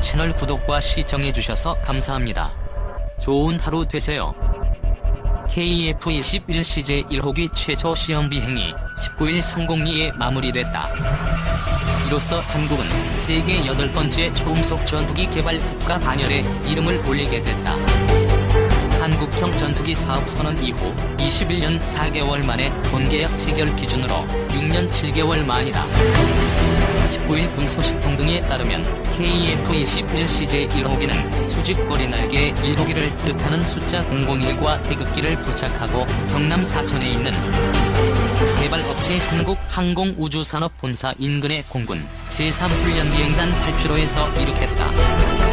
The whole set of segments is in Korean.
채널 구독과 시청해주셔서 감사합니다. 좋은 하루 되세요. KF-21CJ 1호기 최초 시험 비행이 19일 성공리에 마무리됐다. 이로써 한국은 세계 여덟 번째 초음속 전투기 개발 국가 반열에 이름을 올리게 됐다. 한국형 전투기 사업 선언 이후 21년 4개월 만에 본계약 체결 기준으로 6년 7개월 만이다. 19일 군소식통 등에 따르면 KF-21CJ 1호기는 수직거리 날개 1호기를 뜻하는 숫자 001과 태극기를 부착하고 경남 사천에 있는 개발업체 한국항공우주산업 본사 인근의 공군 제3훈련비행단 8주로에서 이룩했다.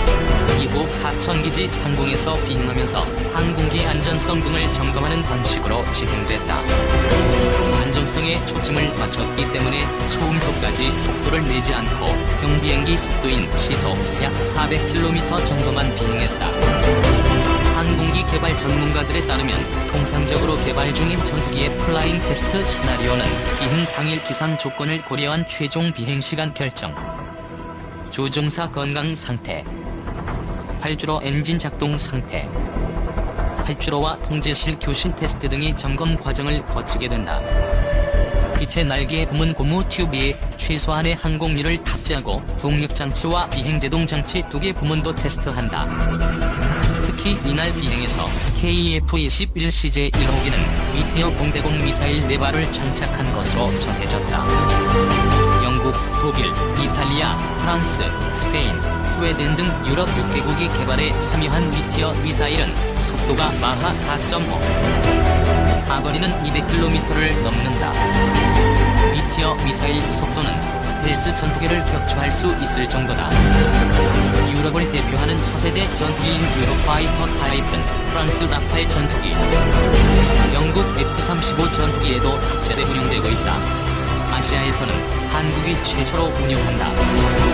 이후 사천기지 상공에서 비행하면서 항공기 안전성 등을 점검하는 방식으로 진행됐다. 안전성에 초점을 맞췄기 때문에 초음속까지 속도를 내지 않고 경비행기 속도인 시속 약 400km 정도만 비행했다. 항공기 개발 전문가들에 따르면 통상적으로 개발 중인 전투기의 플라잉 테스트 시나리오는 비행 당일 기상 조건을 고려한 최종 비행 시간 결정, 조종사 건강 상태, 활주로 엔진 작동 상태, 활주로와 통제실 교신 테스트 등의 점검 과정을 거치게 된다. 빛의 날개 부문 고무 튜브에 최소한의 항공유를 탑재하고 동력 장치와 비행 제동 장치 두 개 부문도 테스트한다. 특히 이날 비행에서 KF-21CJ 1호기는 미테어 공대공 미사일 4발을 장착한 것으로 전해졌다. 영국, 독일, 이탈리아, 프랑스, 스페인, 스웨덴 등 유럽 6개국이 개발에 참여한 미티어 미사일은 속도가 마하 4.5, 사거리는 200km를 넘는다. 미티어 미사일 속도는 스텔스 전투기를 격추할 수 있을 정도다. 유럽을 대표하는 차세대 전투기인 유로파이터 타이푼, 프랑스 라팔 전투기, 영국 F-35 전투기에도 탑재돼 운용되고 있다. 아시아에서는 한국이 최초로 운용한다.